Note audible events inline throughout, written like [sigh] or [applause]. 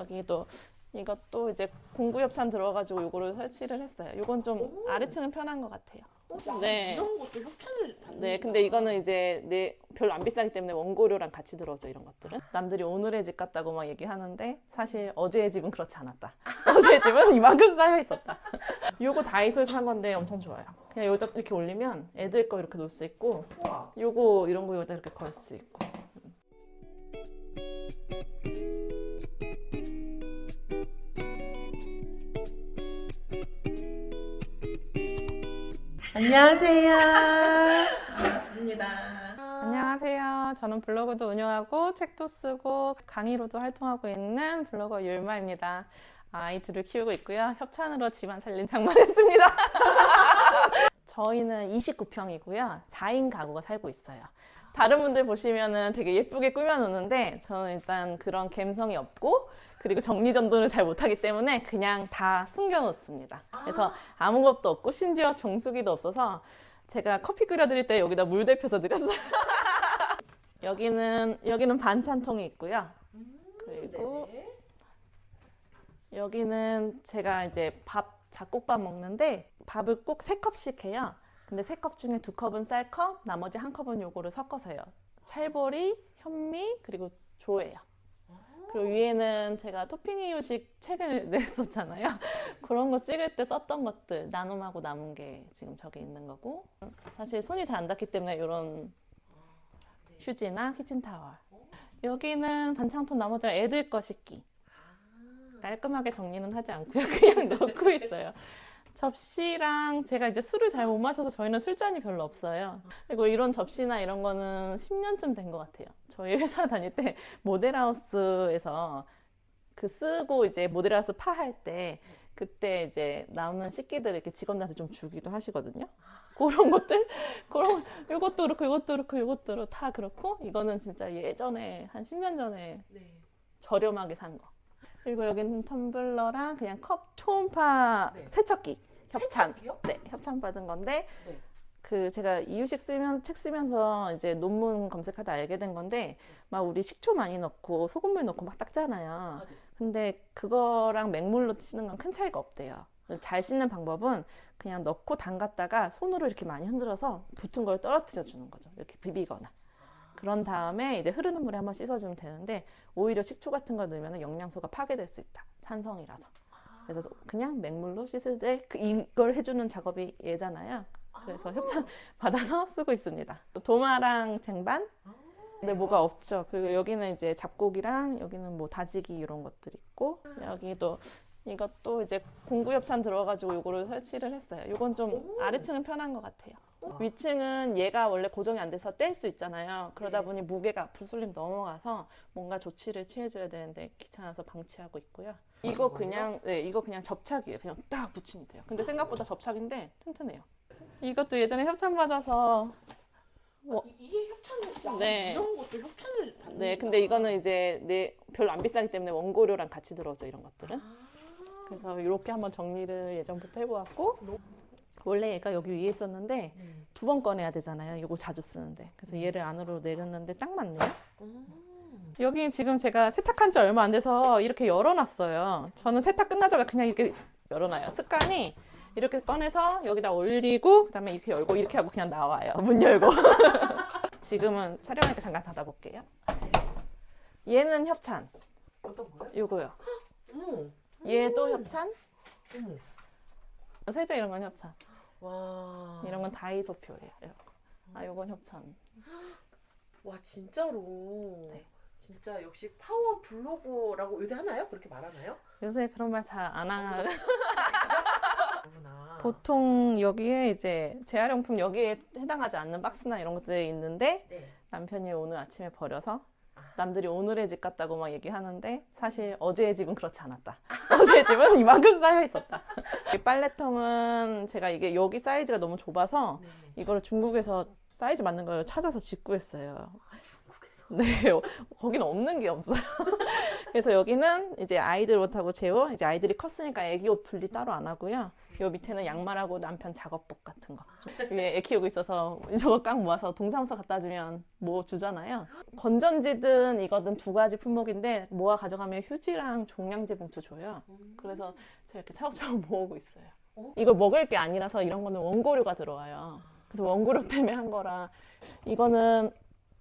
여기도 이것도 이제 공구 협찬 들어가지고 요거를 설치를 했어요. 요건 좀 오. 아래층은 편한 것 같아요. 어, 야, 네. 이런 것도 협찬을 받는 네, 근데 이거는 이제 내 별로 안 비싸기 때문에 원고료랑 같이 들어오죠 이런 것들은. 남들이 오늘의 집 같다고 막 얘기하는데 사실 어제의 집은 그렇지 않았다. [laughs] 어제의 집은 이만큼 쌓여 있었다. 요거 다이소에서 산 건데 엄청 좋아요. 그냥 여기다 이렇게 올리면 애들 거 이렇게 놓을 수 있고 우와. 요거 이런 거 여기다 이렇게 걸 수 있고. 안녕하세요. 반갑습니다. 안녕하세요. 저는 블로그도 운영하고 책도 쓰고 강의로도 활동하고 있는 블로거 율마입니다. 아이 둘을 키우고 있고요. 협찬으로 집안 살림 장만했습니다. [laughs] 저희는 29평이고요. 4인 가구가 살고 있어요. 다른 분들 보시면은 되게 예쁘게 꾸며놓는데 저는 일단 그런 감성이 없고 그리고 정리정돈을 잘 못하기 때문에 그냥 다 숨겨놓습니다. 그래서 아무것도 없고 심지어 정수기도 없어서 제가 커피 끓여드릴 때 여기다 물 데펴서 드렸어요. [laughs] 여기는 여기는 반찬통이 있고요. 그리고 네네. 여기는 제가 이제 밥 잡곡밥 먹는데 밥을 꼭 세 컵씩 해요. 근데 세 컵 중에 두 컵은 쌀컵, 나머지 한 컵은 요거를 섞어서 해요. 찰보리, 현미, 그리고 조예요. 그리고 위에는 제가 토핑 이유식 책을 [laughs] 냈었잖아요. 그런 거 찍을 때 썼던 것들 나눔하고 남은 게 지금 저기 있는 거고 사실 손이 잘 안 닿기 때문에 이런 휴지나 키친타월 여기는 반창통 나머지가 애들 거 씻기 깔끔하게 정리는 하지 않고요. [laughs] 그냥 넣고 있어요. 접시랑 제가 이제 술을 잘 못 마셔서 저희는 술잔이 별로 없어요. 그리고 이런 접시나 이런 거는 10년쯤 된 것 같아요. 저희 회사 [laughs] 다닐 때 모델하우스에서 그 쓰고 이제 모델하우스 파할 때 그때 이제 남은 식기들 이렇게 직원들한테 좀 주기도 하시거든요. 그런 것들, 그런 이것도 그렇고 이것도 그렇고 이것도 그렇고 다 그렇고 이거는 진짜 예전에 한 10년 전에 네. 저렴하게 산 거. 그리고 여기는 텀블러랑 그냥 컵 초음파 네. 세척기 협찬. 네, 협찬 받은 건데 네. 그 제가 이유식 쓰면 책 쓰면서 이제 논문 검색하다 알게 된 건데 막 우리 식초 많이 넣고 소금물 넣고 막 닦잖아요. 아, 네. 근데 그거랑 맹물로 씻는 건 큰 차이가 없대요. 잘 씻는 방법은 그냥 넣고 담갔다가 손으로 이렇게 많이 흔들어서 붙은 걸 떨어뜨려 주는 거죠. 이렇게 비비거나. 그런 다음에 이제 흐르는 물에 한번 씻어주면 되는데 오히려 식초 같은 거 넣으면 영양소가 파괴될 수 있다. 산성이라서. 그래서 그냥 맹물로 씻을 때 그 이걸 해주는 작업이 얘잖아요. 그래서 협찬 받아서 쓰고 있습니다. 또 도마랑 쟁반? 근데 뭐가 없죠. 그리고 여기는 이제 잡곡이랑 여기는 뭐 다지기 이런 것들 있고 여기도 이것도 이제 공구 협찬 들어가지고 요거를 설치를 했어요. 요건 좀 오. 아래층은 편한 것 같아요. 우와. 위층은 얘가 원래 고정이 안 돼서 뗄 수 있잖아요. 그러다 네. 보니 무게가 쏠림 넘어가서 뭔가 조치를 취해줘야 되는데 귀찮아서 방치하고 있고요. 이거 그냥 네 이거 그냥 접착이에요. 그냥 딱 붙이면 돼요. 근데 생각보다 접착인데 튼튼해요. 이것도 예전에 협찬 받아서 뭐- 이, 이게 협찬을 야, 네. 이런 것도 협찬을 받는 네, 근데 이거는 이제 내 별로 안 비싸기 때문에 원고료랑 같이 들어오죠 이런 것들은. 그래서 이렇게 한번 정리를 예전부터 해보았고 원래 얘가 여기 위에 있었는데 음. 두번 꺼내야 되잖아요. 이거 자주 쓰는데 그래서 얘를 안으로 내렸는데 딱 맞네요. 음. 여기 지금 제가 세탁한 지 얼마 안 돼서 이렇게 열어놨어요. 저는 세탁 끝나자마자 그냥 이렇게 열어놔요. 습관이 이렇게 꺼내서 여기다 올리고 그다음에 이렇게 열고 이렇게 하고 그냥 나와요. 문 열고. [laughs] 지금은 촬영하니까 잠깐 닫아볼게요. 얘는 협찬. 어떤 거요? 요거요. 얘도 협찬. 어머. 살짝 이런 건 협찬. 와. 이런 건 다이소 표예요. 아, 요건 협찬. [gasps] 와 진짜로. 네. 진짜 역시 파워 블로거라고 요새 하나요? 그렇게 말하나요? 요새 그런 말 잘 안 하. [laughs] 그렇구나. 보통 여기에 이제 재활용품 여기에 해당하지 않는 박스나 이런 것들이 있는데 네. 남편이 오늘 아침에 버려서 남들이 오늘의 집 같다고 막 얘기하는데 사실 어제의 집은 그렇지 않았다. [laughs] 어제의 집은 이만큼 쌓여 있었다. 이 빨래통은 제가 이게 여기 사이즈가 너무 좁아서 네. 이거를 중국에서 사이즈 맞는 걸 찾아서 직구했어요. 한국에서. 네, 거기는 없는 게 없어요. 그래서 여기는 이제 아이들 옷하고 제 옷, 이제 아이들이 컸으니까 애기 옷 분리 따로 안 하고요. 요 밑에는 양말하고 남편 작업복 같은 거. 위에 애 키우고 있어서 저거 깡 모아서 동사무소 갖다 주면 뭐 주잖아요. 건전지든 이거든 두 가지 품목인데 모아 가져가면 휴지랑 종량제 봉투 줘요. 그래서 제가 이렇게 차곡차곡 모으고 있어요. 이걸 먹을 게 아니라서 이런 거는 원고료가 들어와요. 그래서 원고료 [laughs] 때문에 한 거라 이거는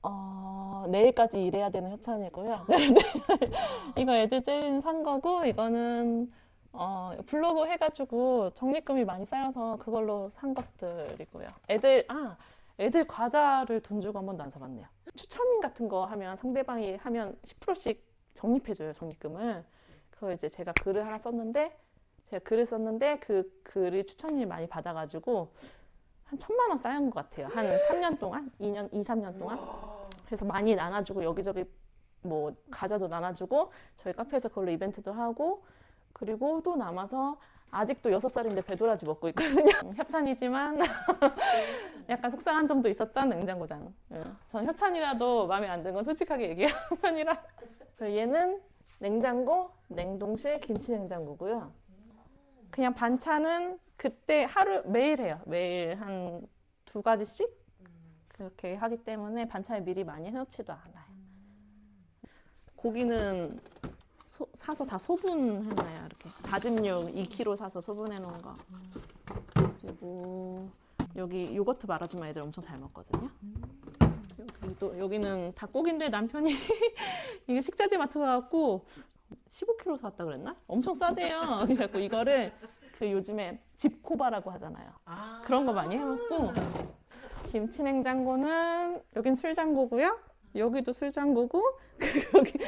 어, 내일까지 일해야 되는 협찬이고요. [laughs] 이거 애들 젤리는 산 거고 이거는 어, 블로그 해가지고 적립금이 많이 쌓여서 그걸로 산 것들이고요. 애들 아 애들 과자를 돈 주고 한 번도 안 사봤네요. 추천인 같은 거 하면 상대방이 하면 10%씩 적립해줘요 적립금을. 그거 이제 제가 글을 하나 썼는데 제가 글을 썼는데 그 글을 추천을 많이 받아가지고 한 천만 원 쌓인 것 같아요. 한 3년 동안, 2년, 2, 3년 동안. 그래서 많이 나눠주고 여기저기 뭐 과자도 나눠주고 저희 카페에서 그걸로 이벤트도 하고 그리고 또 남아서 아직도 여섯 살인데 배도라지 먹고 있거든요. 협찬이지만 [laughs] 약간 속상한 점도 있었던 냉장고장. 예. 전 협찬이라도 마음에 안 드는 건 솔직하게 얘기하는 편이라. 얘는 냉장고, 냉동실, 김치 냉장고고요. 그냥 반찬은 그때 하루 매일 해요. 매일 한 두 가지씩 그렇게 하기 때문에 반찬을 미리 많이 해놓지도 않아요. 고기는 소- 사서 다 소분해놔요. 이렇게 다짐 육 2kg 사서 소분해 놓은 거. 그리고 여기 요거트 말아주면 애들 엄청 잘 먹거든요. 여기 또 여기는 닭고기인데 남편이 [laughs] 이게 식자재 마트 가갖고 15kg 사왔다 그랬나? 엄청 싸대요. 그래갖고 이거를 그 요즘에 집코바라고 하잖아요. 아, 그런 거 많이 해먹고 김치 냉장고는 여긴 술장고고요. 여기도 술장고고 [laughs] 여기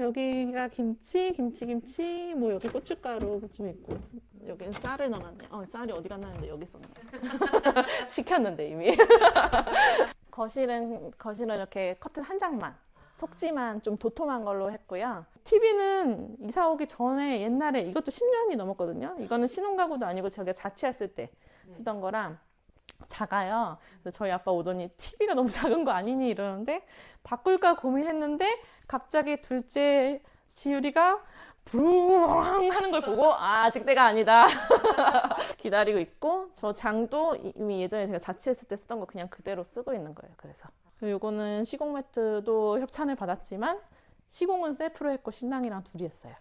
여기가 김치, 김치, 김치 뭐 여기 고춧가루 좀 있고 여기는 쌀을 넣어놨네. 어 쌀이 어디 갔나 했는데 여기 있었네. [laughs] 시켰는데 이미. [laughs] 거실은 거실은 이렇게 커튼 한 장만. 속지만 좀 도톰한 걸로 했고요. TV는 이사 오기 전에 옛날에 이것도 10년이 넘었거든요. 이거는 신혼가구도 아니고 제가 자취했을 때 쓰던 거랑 작아요. 그래서 저희 아빠 오더니 TV가 너무 [laughs] 작은 거 아니니 이러는데 바꿀까 고민했는데 갑자기 둘째 지율이가 부릉 하는 걸 보고 아, 아직 때가 아니다 [laughs] 기다리고 있고 저 장도 이미 예전에 제가 자취했을 때 쓰던 거 그냥 그대로 쓰고 있는 거예요. 그래서 요거는 시공 매트도 협찬을 받았지만 시공은 셀프로 했고 신랑이랑 둘이 했어요.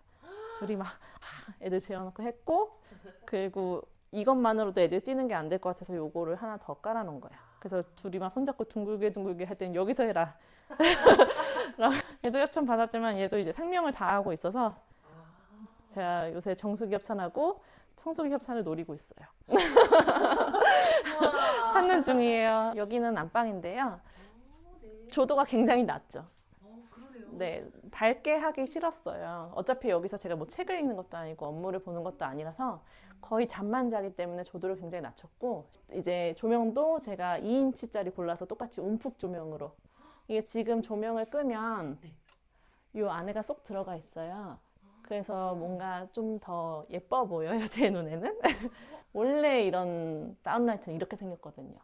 둘이 막 아, 애들 재워놓고 했고 그리고 이것만으로도 애들 뛰는 게 안 될 것 같아서 요거를 하나 더 깔아놓은 거야. 그래서 둘이 막 손잡고 둥글게 둥글게 할 때는 여기서 해라. [laughs] 얘도 협찬 받았지만 얘도 이제 생명을 다하고 있어서 제가 요새 정수기 협찬하고 청소기 협찬을 노리고 있어요. [laughs] 찾는 중이에요. 여기는 안방인데요. 조도가 굉장히 낮죠. 어. 네, 밝게 하기 싫었어요. 어차피 여기서 제가 뭐 책을 읽는 것도 아니고 업무를 보는 것도 아니라서 거의 잠만 자기 때문에 조도를 굉장히 낮췄고 이제 조명도 제가 2인치짜리 골라서 똑같이 움푹 조명으로 이게 지금 조명을 끄면 네. 요 안에가 쏙 들어가 있어요. 그래서 뭔가 좀 더 예뻐 보여요, 제 눈에는. [laughs] 원래 이런 다운라이트는 이렇게 생겼거든요.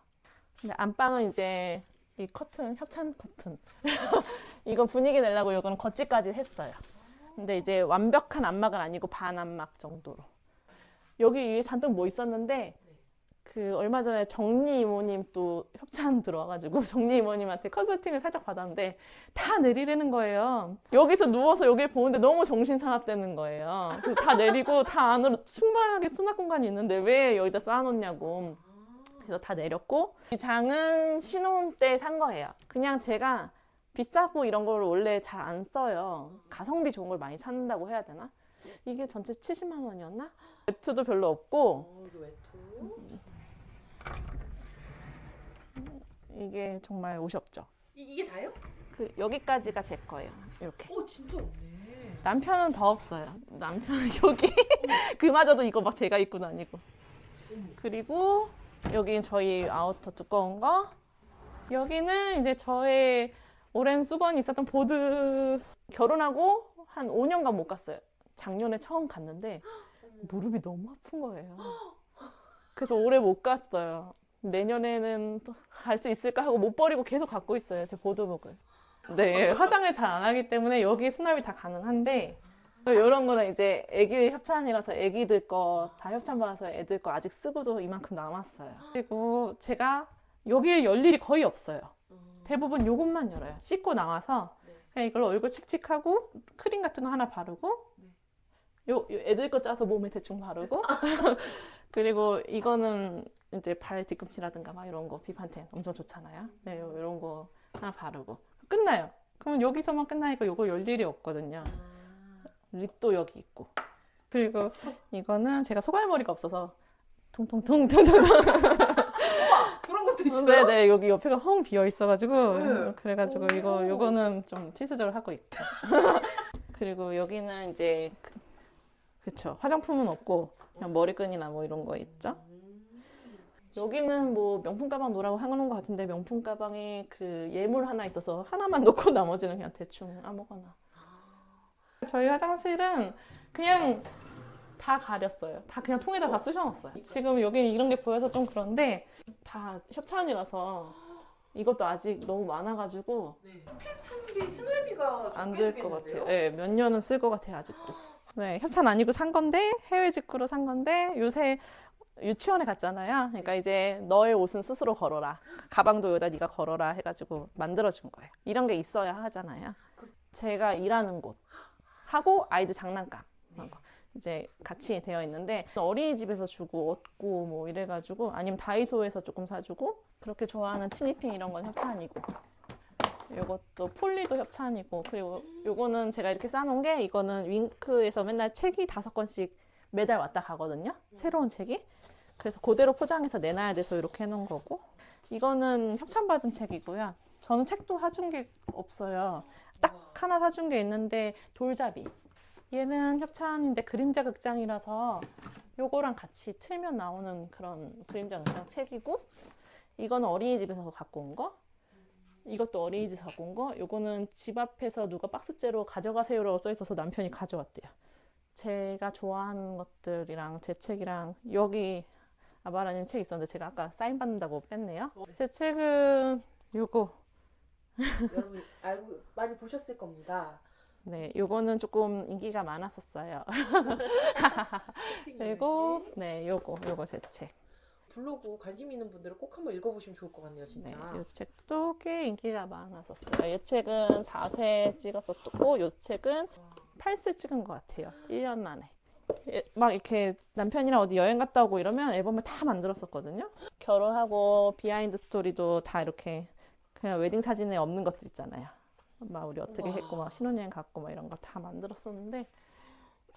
근데 안방은 이제 이 커튼, 협찬 커튼. [laughs] 이거 분위기 내려고 이거는 겉지까지 했어요. 근데 이제 완벽한 안막은 아니고 반 안막 정도로. 여기 위에 잔뜩 뭐 있었는데 그 얼마 전에 정리 이모님 또 협찬 [laughs] 들어와가지고 정리 이모님한테 컨설팅을 살짝 받았는데 다 내리라는 거예요. 여기서 누워서 여기를 보는데 너무 정신 사납되는 거예요. 다 내리고 다 안으로 충분하게 수납 공간이 있는데 왜 여기다 쌓아놓냐고. 그래서 다 내렸고 이 장은 신혼 때 산 거예요. 그냥 제가 비싸고 이런 걸 원래 잘 안 써요. 가성비 좋은 걸 많이 찾는다고 해야 되나? 이게 전체 70만 원이었나? 외투도 별로 없고 어, 이거 외투. 이게 정말 옷이 없죠. 이, 이게 다요? 그 여기까지가 제 거예요. 이렇게. 어, 진짜 없네. 남편은 더 없어요. 남편은 [laughs] 여기 그마저도 이거 막 제가 입고 다니고. 그리고 여기 저희 아우터 두꺼운 거. 여기는 이제 저의 오랜 수건이 있었던 보드 결혼하고 한 5년간 못 갔어요. 작년에 처음 갔는데 무릎이 너무 아픈 거예요. [gasps] 그래서 올해 못 갔어요. 내년에는 또갈수 있을까 하고 못 버리고 계속 갖고 있어요. 제 보드복을. 네, 화장을 잘 안 하기 때문에 여기 수납이 다 가능한데 이런 거는 이제 애기 협찬이라서 애기들 거 다 협찬 받아서 애들 거 아직 쓰고도 이만큼 남았어요. 그리고 제가 여기를 열 일이 거의 없어요. 대부분 요것만 열어요. 씻고 나와서 네. 그냥 이걸로 얼굴 칙칙하고 크림 같은 거 하나 바르고 요, 요 애들 거 짜서 몸에 대충 바르고 [laughs] 그리고 이거는 이제 발 뒤꿈치라든가 막 이런 거 비판텐 엄청 좋잖아요. 네, 요, 이런 거 하나 바르고 끝나요. 그럼 여기서만 끝나니까 요거 열 일이 없거든요. 립도 여기 있고 그리고 이거는 제가 소갈머리가 없어서 통통통통통 그런 것도 있어요? 네네 여기 옆에가 헝 비어 있어가지고 네. 그래가지고 이거 오. 요거는 좀 필수적으로 하고 있고 [laughs] 그리고 여기는 이제 그- 그쵸 화장품은 없고 그냥 머리끈이나 뭐 이런 거 있죠 여기는 뭐 명품 가방 놓으라고 하는 것 같은데 명품 가방에 그 예물 하나 있어서 하나만 [laughs] 놓고 나머지는 그냥 대충 아무거나 저희 화장실은 그냥 다 가렸어요. 다 그냥 통에다 다 쑤셔놨어요. 지금 여기 이런 게 보여서 좀 그런데 다 협찬이라서 이것도 아직 너무 많아가지고 네. 필품비 생활비가 안 될 것 같아요. 네, 몇 년은 쓸 것 같아요, 아직도. 네, 협찬 아니고 산 건데 해외 직구로 산 건데 요새 유치원에 갔잖아요. 그러니까 이제 너의 옷은 스스로 걸어라. 가방도 여기다 네가 걸어라 해가지고 만들어준 거예요. 이런 게 있어야 하잖아요. 제가 일하는 곳 하고 아이들 장난감 이런 거 이제 같이 되어 있는데 어린이집에서 주고 얻고 뭐 이래가지고 아니면 다이소에서 조금 사주고 그렇게 좋아하는 티니핑 이런 건 협찬이고 요것도 폴리도 협찬이고 그리고 요거는 제가 이렇게 싸놓은 게 이거는 윙크에서 맨날 책이 다섯 권씩 매달 왔다 가거든요. 새로운 책이. 그래서 그대로 포장해서 내놔야 돼서 이렇게 해놓은 거고. 이거는 협찬받은 책이고요. 저는 책도 사준 게 없어요. 딱 하나 사준 게 있는데 돌잡이. 얘는 협찬인데 그림자 극장이라서 요거랑 같이 틀면 나오는 그런 그림자 극장 책이고 이거는 어린이집에서 갖고 온 거. 이것도 어린이집에서 갖고 온 거. 요거는 집 앞에서 누가 박스째로 가져가세요라고 써 있어서 남편이 가져왔대요. 제가 좋아하는 것들이랑 제 책이랑 여기 아바라님 책 있었는데 제가 아까 사인 받는다고 뺐네요. 제 책은 요거 [laughs] 여러분 알고 많이 보셨을 겁니다. 네, 요거는 조금 인기가 많았었어요. [laughs] 그리고 네, 요거 요거 제 책. 블로그 관심 있는 분들은 꼭 한번 읽어보시면 좋을 것 같네요, 진짜. 네, 요 책도 꽤 인기가 많았었어요. 이 책은 4세 찍었었고, 요 책은 8세 찍은 것 같아요. 1년 만에. 예, 막 이렇게 남편이랑 어디 여행 갔다 오고 이러면 앨범을 다 만들었었거든요. 결혼하고 비하인드 스토리도 다 이렇게 그냥 웨딩 사진에 없는 것들 있잖아요. 막 우리 어떻게 우와. 했고 막 신혼여행 갔고 막 이런 거 다 만들었었는데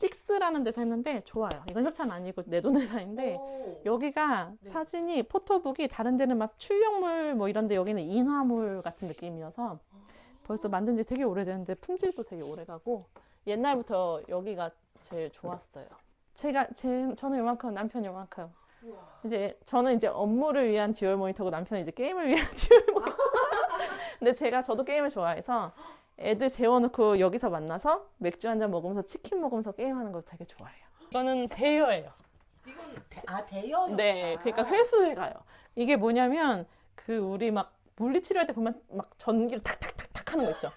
찍스라는 데서 했는데 좋아요. 이건 협찬 아니고 내 돈 회사인데 오. 여기가 네. 사진이 포토북이 다른 데는 막 출력물 뭐 이런데 여기는 인화물 같은 느낌이어서 벌써 만든 지 되게 오래됐는데 품질도 되게 오래가고 옛날부터 여기가 제일 좋았어요. 제가 제 저는 요만큼 남편 요만큼. 이제 저는 이제 업무를 위한 듀얼 모니터고 남편은 이제 게임을 위한 [laughs] 듀얼 모니터. 근데 제가 저도 게임을 좋아해서 애들 재워놓고 여기서 만나서 맥주 한 잔 먹으면서 치킨 먹으면서 게임하는 거 되게 좋아해요. 이거는 대여예요. 이건 대, 아 대여 네, 그러니까 회수해 가요. 이게 뭐냐면 그 우리 막 물리치료할 때 보면 막 전기를 탁탁탁탁 하는 거 있죠.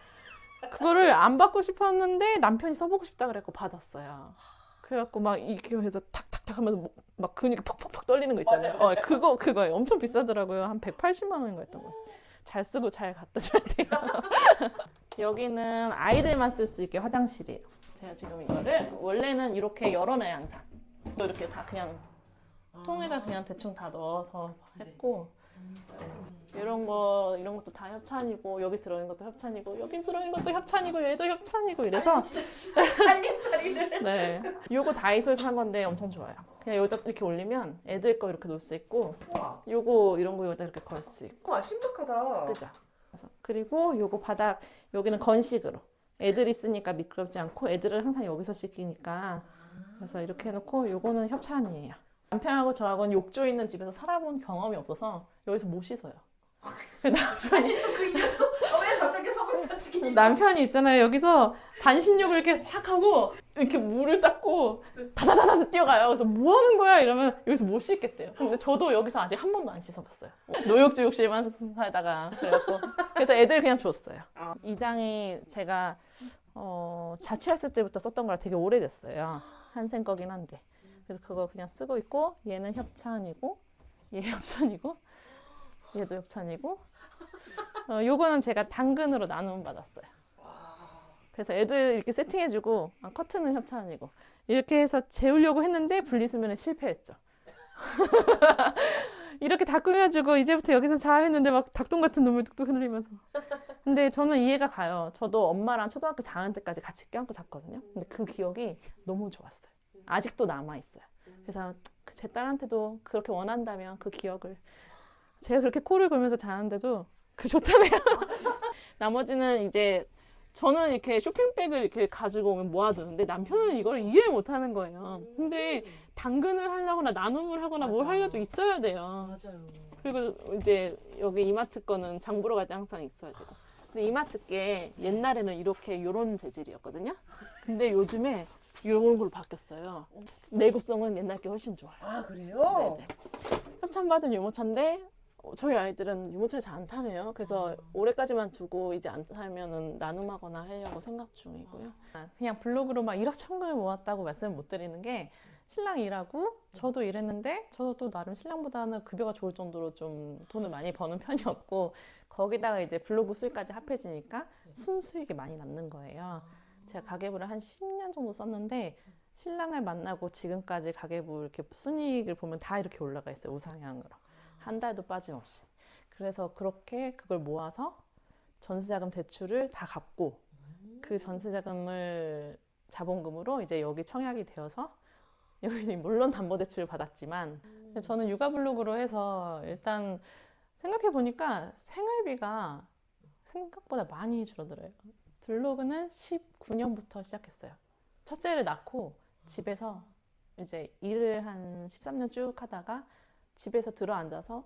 그거를 안 받고 싶었는데 남편이 써보고 싶다 그래갖고 받았어요. 그래갖고 막 이렇게 해서 탁탁탁 하면서 뭐- 막 근육이 퍽퍽퍽 떨리는 거 있잖아요. 맞아요, 맞아요. 어, 그거 그거예요. 엄청 비싸더라고요. 한 180만 원인가 했던 거. 잘 쓰고 잘 갖다 줘야 돼요. [laughs] 여기는 아이들만 쓸 수 있게 화장실이에요. 제가 지금 이거를 원래는 이렇게 열어놔요 항상. 또 이렇게 다 그냥 통에다 그냥 대충 다 넣어서 했고 네. 이런 거 이런 것도 다 협찬이고 여기 들어있는 것도 협찬이고 여기 들어있는 것도 협찬이고 얘도 협찬이고 이래서. 살림살이를. [laughs] 네. 요거 다이소에서 산 건데 엄청 좋아요. 그냥 여기다 이렇게 올리면 애들 거 이렇게 놓을 수 있고 우와. 요거 이런 거 여기다 이렇게 걸 수 있고. 우와 신박하다. 그죠 그래서 그리고 요거 바닥 여기는 건식으로. 애들이 쓰니까 미끄럽지 않고 애들을 항상 여기서 씻기니까. 그래서 이렇게 해놓고 요거는 협찬이에요. 남편하고 저하고는 욕조 있는 집에서 살아본 경험이 없어서 여기서 못 씻어요. 아니 또그 이유 또 남편이 있잖아요. 여기서 반신욕을 이렇게 싹 하고 이렇게 물을 닦고 다다다다 뛰어가요. 그래서 뭐 하는 거야? 이러면 여기서 못 씻겠대요. 근데 저도 여기서 아직 한 번도 안 씻어봤어요. 노욕조욕실만 [laughs] 살다가 그래갖고 그래서 애들 그냥 줬어요. 아. 이 장이 제가 어, 자취했을 때부터 썼던 거라 되게 오래됐어요. 한생 거긴 한데. 그래서 그거 그냥 쓰고 있고 얘는 협찬이고 얘 [laughs] 협찬이고 얘도 협찬이고 어, 요거는 제가 당근으로 나눔 받았어요. 그래서 애들 이렇게 세팅해주고 아, 커튼은 협찬이고 이렇게 해서 재우려고 했는데 분리수면에 실패했죠. [laughs] 이렇게 다 꾸며주고 이제부터 여기서 자 했는데 막 닭똥 같은 눈물 뚝뚝 흘리면서 근데 저는 이해가 가요. 저도 엄마랑 초등학교 4학년 때까지 같이 껴안고 잤거든요. 근데 그 기억이 너무 좋았어요. 아직도 남아있어요. 그래서 그제 딸한테도 그렇게 원한다면 그 기억을 제가 그렇게 코를 골면서 자는데도 그 좋다네요. [laughs] 나머지는 이제 저는 이렇게 쇼핑백을 이렇게 가지고 오면 모아두는데 남편은 이걸 이해 못 하는 거예요. 근데 당근을 하려거나 나눔을 하거나 뭘 맞아. 하려도 있어야 돼요. 맞아요. 그리고 이제 여기 이마트 거는 장 보러 갈 때 항상 있어야 되고. 근데 이마트 게 옛날에는 이렇게 요런 재질이었거든요. 근데 요즘에 이런 걸로 바뀌었어요. 내구성은 옛날 게 훨씬 좋아요. 아 그래요? 네네. 협찬받은 유모차인데 어, 저희 아이들은 유모차를 잘 안 타네요. 그래서 올해까지만 두고 이제 안 타면은 나눔하거나 하려고 생각 중이고요. 아, 그냥 블로그로 막 일확천금을 모았다고 말씀을 못 드리는 게 신랑이 일하고 저도 일했는데 저도 또 나름 신랑보다는 급여가 좋을 정도로 좀 돈을 많이 버는 편이었고 거기다가 이제 블로그 수익까지 합해지니까 순수익이 많이 남는 거예요. 제가 가계부를 한 10년 정도 썼는데 신랑을 만나고 지금까지 가계부 이렇게 순이익을 보면 다 이렇게 올라가 있어요. 우상향으로. 한 달도 빠짐없이. 그래서 그렇게 그걸 모아서 전세자금 대출을 다 갚고 그 전세자금을 자본금으로 이제 여기 청약이 되어서 여기 물론 담보대출을 받았지만 근데 저는 육아 블로그로 해서 일단 생각해 보니까 생활비가 생각보다 많이 줄어들어요. 블로그는 19년부터 시작했어요. 첫째를 낳고 집에서 이제 일을 한 13년 쭉 하다가 집에서 들어 앉아서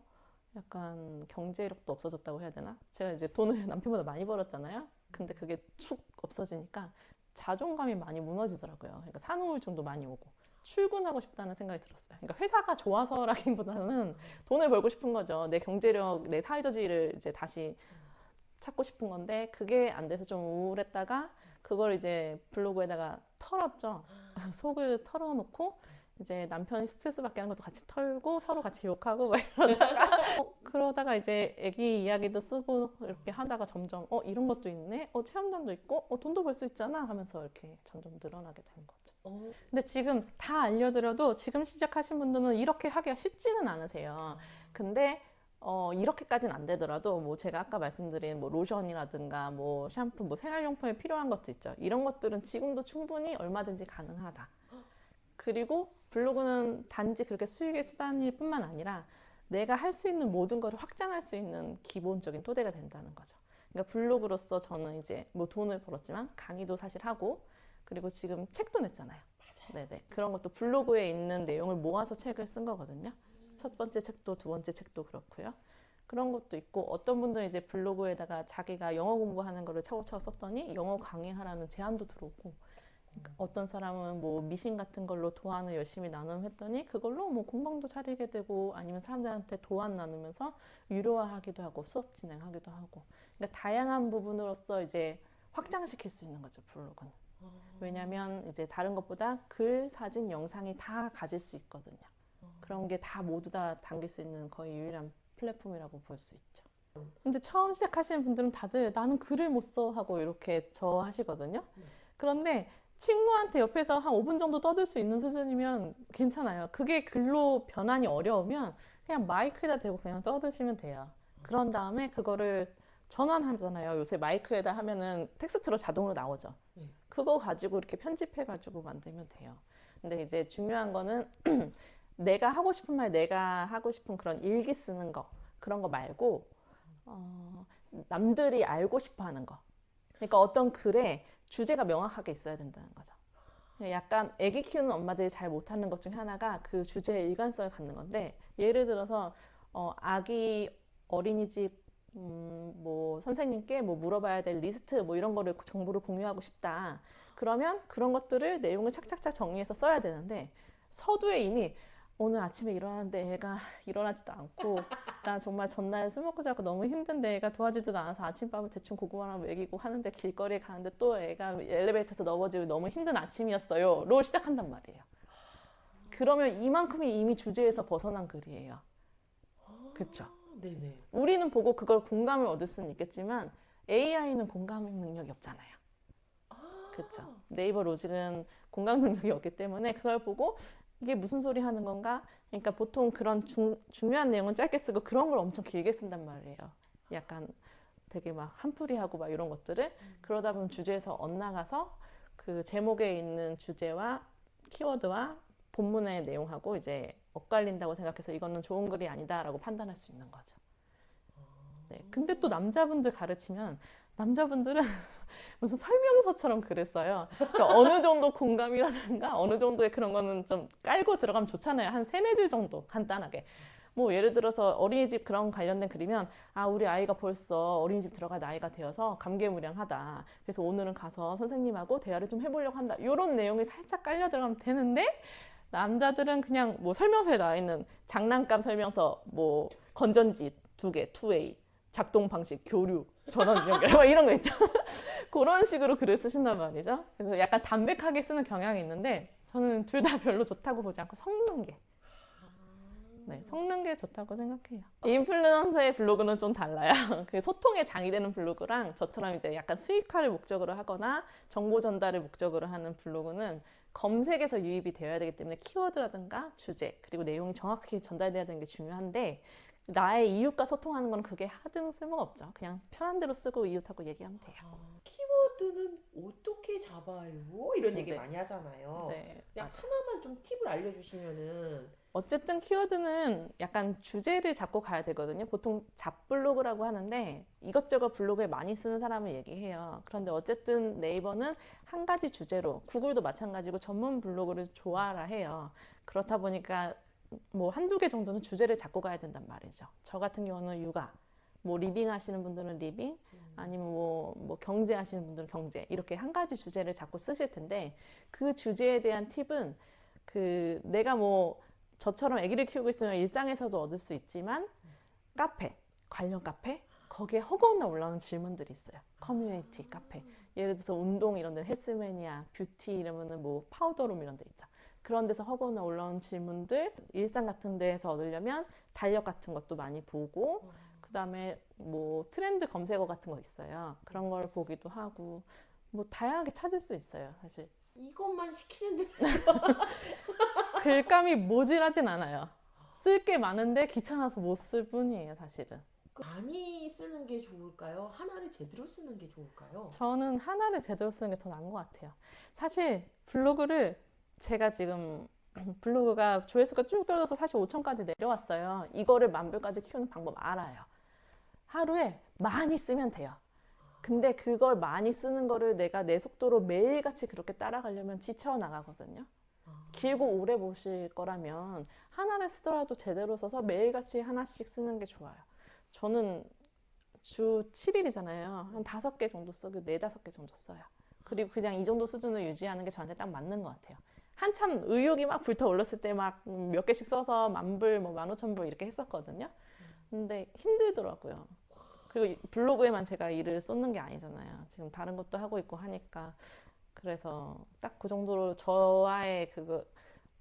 약간 경제력도 없어졌다고 해야 되나? 제가 이제 돈을 [laughs] 남편보다 많이 벌었잖아요. 근데 그게 축 없어지니까 자존감이 많이 무너지더라고요. 그러니까 산후우울증도 많이 오고 출근하고 싶다는 생각이 들었어요. 그러니까 회사가 좋아서라기보다는 돈을 벌고 싶은 거죠. 내 경제력, 내 사회저지를 이제 다시 찾고 싶은 건데 그게 안 돼서 좀 우울했다가 그걸 이제 블로그에다가 털었죠. [laughs] 속을 털어놓고 이제 남편이 스트레스 받게 하는 것도 같이 털고 서로 같이 욕하고 막 이러다가 [laughs] 어, 그러다가 이제 애기 이야기도 쓰고 이렇게 하다가 점점 어 이런 것도 있네 어 체험단도 있고 어 돈도 벌 수 있잖아 하면서 이렇게 점점 늘어나게 된 거죠. 어, 근데 지금 다 알려드려도 지금 시작하신 분들은 이렇게 하기가 쉽지는 않으세요. 근데 어, 이렇게까지는 안 되더라도 뭐 제가 아까 말씀드린 뭐 로션이라든가 뭐 샴푸, 뭐 생활용품에 필요한 것도 있죠. 이런 것들은 지금도 충분히 얼마든지 가능하다. 그리고 블로그는 단지 그렇게 수익의 수단일 뿐만 아니라 내가 할 수 있는 모든 것을 확장할 수 있는 기본적인 토대가 된다는 거죠. 그러니까 블로그로서 저는 이제 뭐 돈을 벌었지만 강의도 사실 하고 그리고 지금 책도 냈잖아요. 네네. 그런 것도 블로그에 있는 내용을 모아서 책을 쓴 거거든요. 첫 번째 책도 두 번째 책도 그렇고요. 그런 것도 있고 어떤 분들은 이제 블로그에다가 자기가 영어 공부하는 거를 차곡차곡 썼더니 영어 강의하라는 제안도 들어오고 어떤 사람은 뭐 미신 같은 걸로 도안을 열심히 나눔했더니 그걸로 뭐 공방도 차리게 되고 아니면 사람들한테 도안 나누면서 유료화하기도 하고 수업 진행하기도 하고 그러니까 다양한 부분으로서 이제 확장시킬 수 있는 거죠 블로그는 왜냐하면 이제 다른 것보다 글, 사진, 영상이 다 가질 수 있거든요. 그런 게 다 모두 다 담길 수 있는 거의 유일한 플랫폼이라고 볼 수 있죠. 근데 처음 시작하시는 분들은 다들 나는 글을 못 써 하고 이렇게 저 하시거든요. 그런데 친구한테 옆에서 한 5분 정도 떠들 수 있는 수준이면 괜찮아요. 그게 글로 변환이 어려우면 그냥 마이크에다 대고 그냥 떠드시면 돼요. 그런 다음에 그거를 전환하잖아요. 요새 마이크에다 하면은 텍스트로 자동으로 나오죠. 네. 그거 가지고 이렇게 편집해 가지고 만들면 돼요. 근데 이제 중요한 거는 [clears throat] 내가 하고 싶은 말, 내가 하고 싶은 그런 일기 쓰는 거 그런 거 말고 어, 남들이 알고 싶어 하는 거. 그러니까 어떤 글에 주제가 명확하게 있어야 된다는 거죠. 약간 아기 키우는 엄마들이 잘 못하는 것 중에 하나가 그 주제에 일관성을 갖는 건데 예를 들어서 어, 아기 어린이집 음, 뭐 선생님께 뭐 물어봐야 될 리스트 뭐 이런 거를 정보를 공유하고 싶다. 그러면 그런 것들을 내용을 착착착 정리해서 써야 되는데 서두에 이미 오늘 아침에 일어났는데 애가 [laughs] 일어나지도 않고 나 정말 전날 술 먹고 자고 너무 힘든데 애가 도와주지도 않아서 아침밥을 대충 고구마랑 먹이고 하는데 길거리에 가는데 또 애가 엘리베이터에서 넘어지고 너무 힘든 아침이었어요. 로 시작한단 말이에요. 그러면 이만큼이 이미 주제에서 벗어난 글이에요. 그쵸? 네네. 우리는 보고 그걸 공감을 얻을 수는 있겠지만 AI는 공감 능력이 없잖아요. 그렇죠. 네이버 로직은 공감 능력이 없기 때문에 그걸 보고 이게 무슨 소리 하는 건가? 그러니까 보통 그런 중, 중요한 내용은 짧게 쓰고 그런 걸 엄청 길게 쓴단 말이에요. 약간 되게 막 한풀이하고 막 이런 것들을 그러다 보면 주제에서 엇나가서 그 제목에 있는 주제와 키워드와 본문의 내용하고 이제 엇갈린다고 생각해서 이거는 좋은 글이 아니다라고 판단할 수 있는 거죠. 네. 근데 또 남자분들 가르치면 남자분들은 [laughs] 무슨 설명서처럼 써요. 그러니까 어느 정도 공감이라든가 어느 정도의 그런 거는 좀 깔고 들어가면 좋잖아요. 한 세네 줄 정도 간단하게. 뭐 예를 들어서 어린이집 그런 관련된 글이면 아 우리 아이가 벌써 어린이집 들어갈 나이가 되어서 감개무량하다. 그래서 오늘은 가서 선생님하고 대화를 좀 해보려고 한다. 이런 내용이 살짝 깔려 들어가면 되는데 남자들은 그냥 뭐 설명서에 나와 있는 장난감 설명서 뭐 건전지 두 개, 2A, 작동 방식, 교류, 전원 연결 뭐 이런 거 있죠. [laughs] 그런 식으로 글을 쓰신단 말이죠. 그래서 약간 담백하게 쓰는 경향이 있는데 저는 둘 다 별로 좋다고 보지 않고 섞는 게 네, 섞는 게 좋다고 생각해요. 인플루언서의 블로그는 좀 달라요. [laughs] 그 소통의 장이 되는 블로그랑 저처럼 이제 약간 수익화를 목적으로 하거나 정보 전달을 목적으로 하는 블로그는 검색에서 유입이 되어야 되기 때문에 키워드라든가 주제 그리고 내용이 정확하게 전달돼야 되는 게 중요한데 나의 이웃과 소통하는 건 그게 하등 쓸모가 없죠. 그냥 편한 대로 쓰고 이웃하고 얘기하면 돼요. 아, 키워드는 어떻게 잡아요? 이런 얘기 네. 많이 하잖아요. 네, 그냥 맞아. 하나만 좀 팁을 알려주시면은 어쨌든 키워드는 약간 주제를 잡고 가야 되거든요. 보통 잡블로그라고 하는데 이것저것 블로그에 많이 쓰는 사람을 얘기해요. 그런데 어쨌든 네이버는 한 가지 주제로 구글도 마찬가지고 전문 블로그를 좋아라 해요. 그렇다 보니까 뭐 한두 개 정도는 주제를 잡고 가야 된단 말이죠. 저 같은 경우는 육아, 뭐 리빙 하시는 분들은 리빙, 아니면 뭐, 뭐 경제 하시는 분들은 경제 이렇게 한 가지 주제를 잡고 쓰실 텐데 그 주제에 대한 팁은 그 내가 뭐 저처럼 아기를 키우고 있으면 일상에서도 얻을 수 있지만 카페 관련 카페 거기에 허구나 올라오는 질문들이 있어요. 커뮤니티 카페 예를 들어서 운동 이런 데 헬스매니아 뷰티 이러면은 뭐 파우더룸 이런 데 있죠. 그런 데서 허구나 올라온 질문들 일상 같은 데에서 얻으려면 달력 같은 것도 많이 보고 그다음에 뭐 트렌드 검색어 같은 거 있어요. 그런 걸 보기도 하고 뭐 다양하게 찾을 수 있어요. 사실 이것만 시키는데 [laughs] 글감이 모질하진 않아요. 쓸 게 많은데 귀찮아서 못 쓸 뿐이에요, 사실은. 많이 쓰는 게 좋을까요? 하나를 제대로 쓰는 게 좋을까요? 저는 하나를 제대로 쓰는 게 더 나은 것 같아요. 사실 블로그를 제가 지금 [clears throat] 블로그가 조회수가 쭉 떨어져서 사실 5천까지 내려왔어요. 이거를 만별까지 키우는 방법 알아요. 하루에 많이 쓰면 돼요. 근데 그걸 많이 쓰는 거를 내가 내 속도로 매일같이 그렇게 따라가려면 지쳐 나가거든요. 길고 오래 보실 거라면 하나를 쓰더라도 제대로 써서 매일같이 하나씩 쓰는 게 좋아요. 저는 주 7일이잖아요. 한 다섯 개 정도 쓰고 네 다섯 개 정도 써요. 그리고 그냥 이 정도 수준을 유지하는 게 저한테 딱 맞는 것 같아요. 한참 의욕이 막 불타올랐을 때 막 몇 개씩 써서 만불, 뭐 만오천불 이렇게 했었거든요. 근데 힘들더라고요. 그리고 이 블로그에만 제가 일을 쏟는 게 아니잖아요. 지금 다른 것도 하고 있고 하니까. 그래서 딱 그 정도로 저와의 그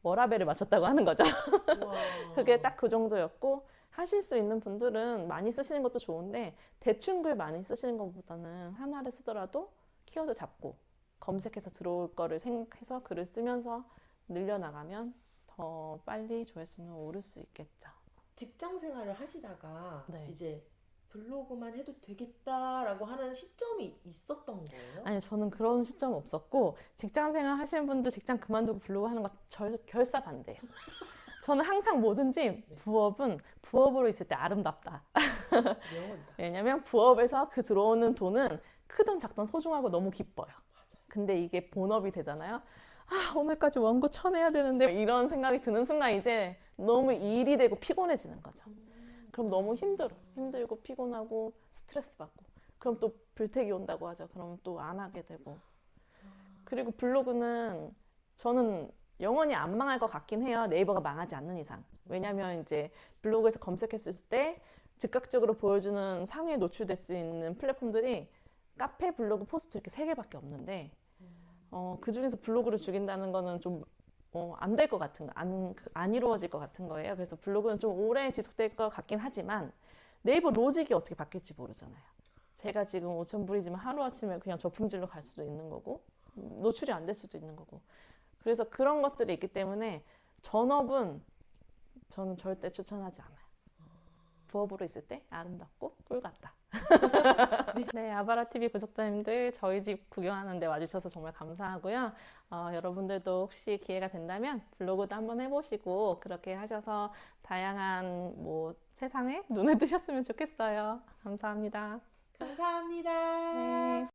워라벨을 맞췄다고 하는 거죠. [laughs] 그게 딱 그 정도였고 하실 수 있는 분들은 많이 쓰시는 것도 좋은데 대충 글 많이 쓰시는 것보다는 하나를 쓰더라도 키워드 잡고 검색해서 들어올 거를 생각해서 글을 쓰면서 늘려나가면 더 빨리 조회수는 오를 수 있겠죠. 직장 생활을 하시다가 네. 이제 블로그만 해도 되겠다라고 하는 시점이 있었던 거예요? 아니 저는 그런 시점 없었고 직장 생활 하시는 분들 직장 그만두고 블로그 하는 거 절, 결사 반대예요. [laughs] 저는 항상 뭐든지 부업은 부업으로 있을 때 아름답다. 왜냐면 부업에서 그 들어오는 돈은 크든 작든 소중하고 너무 기뻐요. 근데 이게 본업이 되잖아요. 아, 오늘까지 원고 쳐내야 되는데 이런 생각이 드는 순간 이제 너무 일이 되고 피곤해지는 거죠. 그럼 너무 힘들어. 힘들고 피곤하고 스트레스 받고. 그럼 또 불택이 온다고 하죠. 그럼 또 안 하게 되고. 그리고 블로그는 저는 영원히 안 망할 것 같긴 해요. 네이버가 망하지 않는 이상. 왜냐면 이제 블로그에서 검색했을 때 즉각적으로 보여주는 상위에 노출될 수 있는 플랫폼들이 카페, 블로그, 포스트 이렇게 세 개밖에 없는데 어, 그 중에서 블로그를 죽인다는 거는 좀 어, 안 될 것 같은 거, 안, 그- 안 이루어질 것 같은 거예요. 그래서 블로그는 좀 오래 지속될 것 같긴 하지만 네이버 로직이 어떻게 바뀔지 모르잖아요. 제가 지금 5천 불이지만 하루아침에 그냥 저품질로 갈 수도 있는 거고 음, 노출이 안 될 수도 있는 거고 그래서 그런 것들이 있기 때문에 전업은 저는 절대 추천하지 않아요. 부업으로 있을 때 아름답고 꿀 같다. 네, 아바라 TV 구독자님들 저희 집 구경하는데 와주셔서 정말 감사하고요. 어, 여러분들도 혹시 기회가 된다면 블로그도 한번 해보시고 그렇게 하셔서 다양한 뭐 세상에 눈을 뜨셨으면 좋겠어요. 감사합니다. 감사합니다. 네.